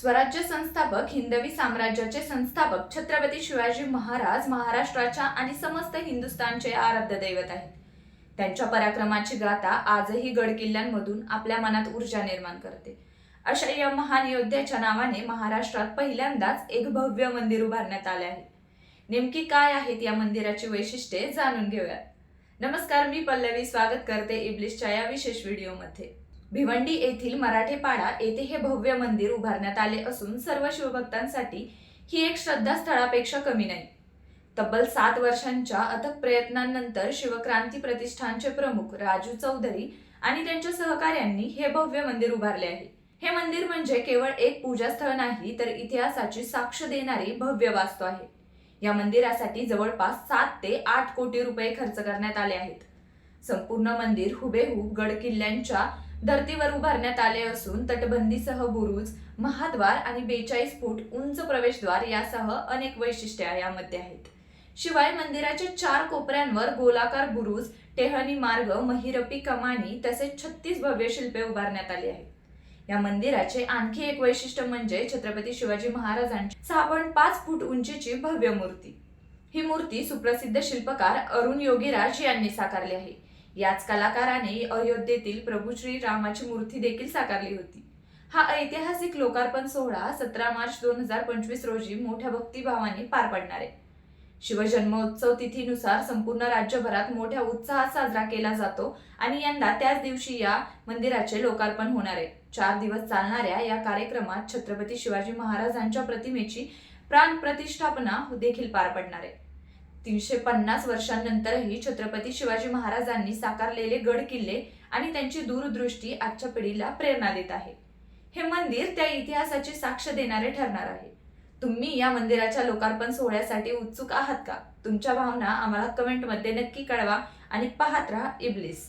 स्वराज्य संस्थापक हिंदवी साम्राज्याचे संस्थापक छत्रपती शिवाजी महाराज महाराष्ट्राच्या आणि समस्त हिंदुस्थानचे आराध्य दैवत आहेत. त्यांच्या पराक्रमाची गाथा आजही गड किल्ल्यांमधून आपल्या मनात ऊर्जा निर्माण करते. अशा या महान योद्ध्याच्या नावाने महाराष्ट्रात पहिल्यांदाच एक भव्य मंदिर उभारण्यात आले आहे. नेमकी काय आहेत या मंदिराची वैशिष्ट्ये जाणून घेऊयात. नमस्कार मी पल्लवी. स्वागत करते इब्लिशच्या या विशेष व्हिडिओमध्ये. भिवंडी येथील मराठेपाडा येथे हे भव्य मंदिर उभारण्यात आले असून सर्व शिवभक्तांसाठी ही एक श्रद्धास्थळापेक्षा कमी नाही. तब्बल सात वर्षांच्या अथक प्रयत्नांनंतर शिवक्रांती प्रतिष्ठानचे प्रमुख राजू चौधरी आणि त्यांच्या सहकाऱ्यांनी हे भव्य मंदिर उभारले आहे. हे मंदिर म्हणजे केवळ एक पूजास्थळ नाही तर इतिहासाची साक्ष देणारी भव्य वास्तू आहे. या मंदिरासाठी जवळपास सात ते आठ कोटी रुपये खर्च करण्यात आले आहेत. संपूर्ण मंदिर हुबेहूब गड किल्ल्यांच्या धर्तीवर उभारण्यात आले असून तटबंदीसह बुरुज महाद्वार आणि बेचाळीस फूट उंच प्रवेशद्वार यासह अनेक वैशिष्ट्य यामध्ये आहेत. शिवाय मंदिराच्या चार कोपऱ्यांवर गोलाकार बुरुज टेहळणी मार्ग महिरपी कमानी तसेच छत्तीस भव्य शिल्पे उभारण्यात आली आहेत. या मंदिराचे आणखी एक वैशिष्ट्य म्हणजे छत्रपती शिवाजी महाराजांची सहा पॉईंट पाच फूट उंचीची भव्य मूर्ती. ही मूर्ती सुप्रसिद्ध शिल्पकार अरुण योगीराज यांनी साकारली आहे. याच कलाकाराने अयोध्येतील प्रभू श्री रामाची मूर्ती देखील साकारली होती. हा ऐतिहासिक लोकार्पण सोहळा सतरा मार्च दोन हजार पंचवीस रोजी मोठ्या भक्तिभावाने पार पडणार आहे. शिवजन्मोत्सव तिथीनुसार संपूर्ण राज्यभरात मोठ्या उत्साहात साजरा केला जातो आणि यंदा त्याच दिवशी या मंदिराचे लोकार्पण होणार आहे. चार दिवस चालणाऱ्या या कार्यक्रमात छत्रपती शिवाजी महाराजांच्या प्रतिमेची प्राण प्रतिष्ठापना देखील पार पडणार आहे. तीनशे पन्नास वर्षांनंतरही छत्रपती शिवाजी महाराजांनी साकारलेले गड किल्ले आणि त्यांची दूरदृष्टी आजच्या पिढीला प्रेरणा देत आहे. हे मंदिर त्या इतिहासाची साक्ष देणारे ठरणार आहे. तुम्ही या मंदिराच्या लोकार्पण सोहळ्यासाठी उत्सुक आहात का? तुमच्या भावना आम्हाला कमेंटमध्ये नक्की कळवा आणि पाहत राहा इब्लिस.